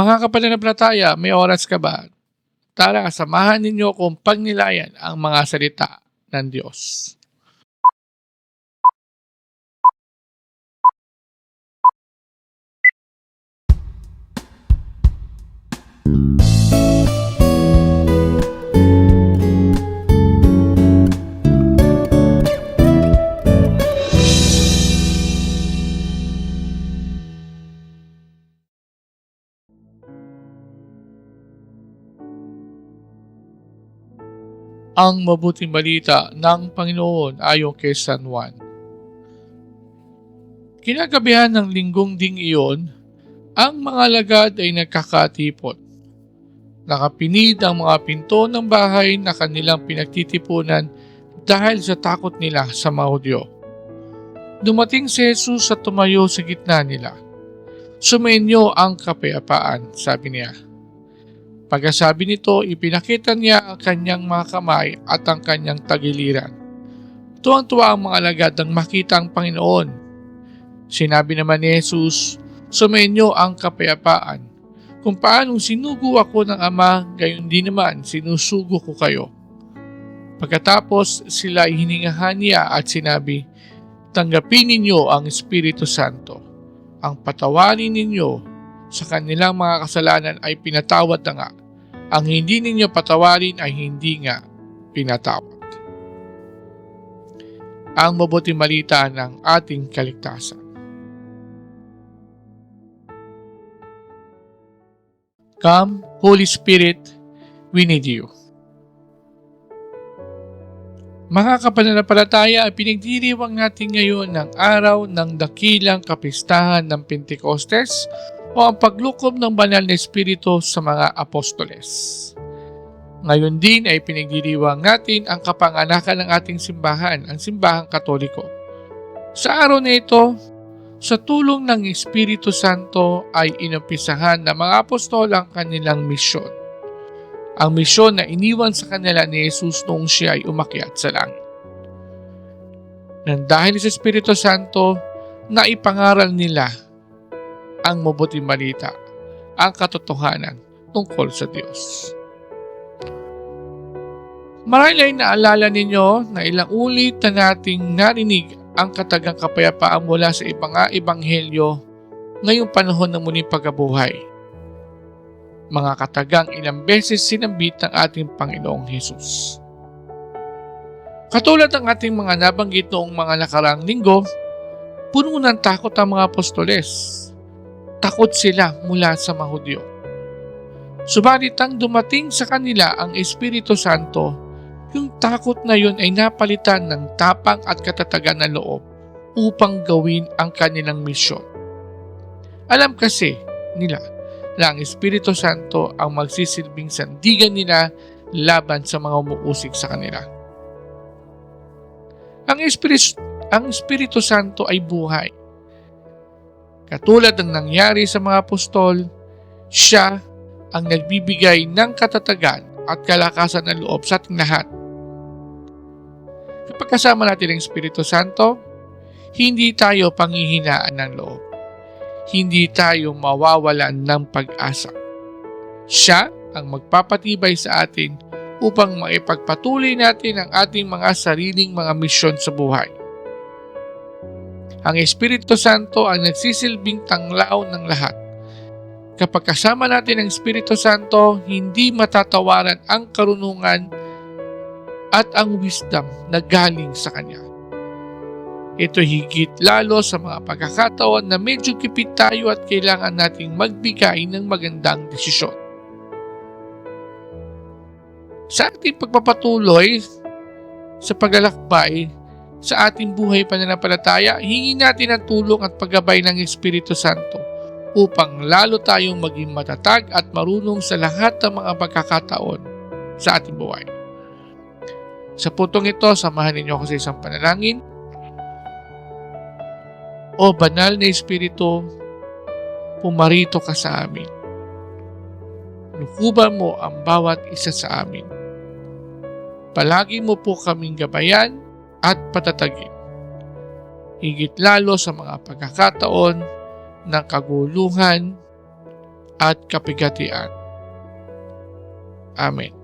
Mga kapananampalataya, may oras ka ba? Tara, samahan ninyo kung pagnilayan ang mga salita ng Diyos. Ang mabuting balita ng Panginoon ayon kay San Juan. Kinagabihan ng linggong ding iyon, ang mga lagad ay nagkakatipon. Nakapinid ang mga pinto ng bahay na kanilang pinagtitipunan dahil sa takot nila sa mga. Dumating si Jesus at tumayo sa gitna nila. Sumainyo ang kapayapaan, sabi niya. Pagkasabi nito, ipinakita niya ang kanyang mga kamay at ang kanyang tagiliran. Tuwang-tuwa ang mga lagad nang makita ang Panginoon. Sinabi naman ni Jesus, Sumainyo ang kapayapaan. Kung paanong sinugo ako ng Ama, gayon din naman sinusugo ko kayo. Pagkatapos sila hiningahan niya at sinabi, Tanggapin ninyo ang Espiritu Santo. Ang patawarin ninyo sa kanilang mga kasalanan ay pinatawad na nga. Ang hindi ninyo patawarin ay hindi nga pinatawad. Ang mabuting malita ng ating kaligtasan. Come, Holy Spirit, we need you. Mga kapananampalataya, pinagdiriwang natin ngayon ng araw ng dakilang kapistahan ng Pentecostes o ang paglukob ng banal na espiritu sa mga apostoles. Ngayon din ay pinagdiriwang natin ang kapanganakan ng ating simbahan, ang simbahang katoliko. Sa araw na ito, sa tulong ng Espiritu Santo ay inumpisahan ng mga apostol ang kanilang misyon. Ang misyon na iniwan sa kanila ni Jesus noong siya ay umakyat sa langit. Nang dahil sa Espiritu Santo, naipangaral nila ang mabuting balita, ang katotohanan tungkol sa Diyos. Marahil ay naalala ninyo na ilang ulit na nating narinig ang katagang kapayapaan mula sa ibang ebanghelyo ngayong panahon ng muling pagkabuhay. Mga katagang ilang beses sinambit ng ating Panginoong Hesus. Katulad ng ating mga nabanggit noong mga nakarang linggo, puno ng takot ang mga apostoles. Takot sila mula sa mga Hudyo. Subalit ang dumating sa kanila ang Espiritu Santo, yung takot na yun ay napalitan ng tapang at katatagan ng loob upang gawin ang kanilang misyon. Alam kasi nila na ang Espiritu Santo ang magsisilbing sandigan nila laban sa mga umuusig sa kanila. Ang Espiritu, ang Espiritu Santo ay buhay. Katulad ng nangyari sa mga apostol, siya ang nagbibigay ng katatagan at kalakasan ng loob sa ating lahat. Kapag kasama natin ang Espiritu Santo, hindi tayo panghihinaan ng loob. Hindi tayo mawawalan ng pag-asa. Siya ang magpapatibay sa atin upang maipagpatuloy natin ang ating mga sariling mga misyon sa buhay. Ang Espiritu Santo ang nagsisilbing tanglaw ng lahat. Kapag kasama natin ang Espiritu Santo, hindi matatawaran ang karunungan at ang wisdom na galing sa Kanya. Ito higit lalo sa mga pagkakataon na medyo kipit tayo at kailangan nating magbigay ng magandang desisyon. Sa ating pagpapatuloy sa paglalakbay sa ating buhay pananampalataya, hingin natin ang tulong at paggabay ng Espiritu Santo upang lalo tayong maging matatag at marunong sa lahat ng mga pagkakataon sa ating buhay. Sa putong ito, samahan ninyo ako sa isang panalangin. O banal na Espiritu, pumarito ka sa amin. Lukuban mo ang bawat isa sa amin. Palagi mo po kaming gabayan at patatagin. Higit lalo sa mga pagkakataon ng kaguluhan at kapigatian. Amen.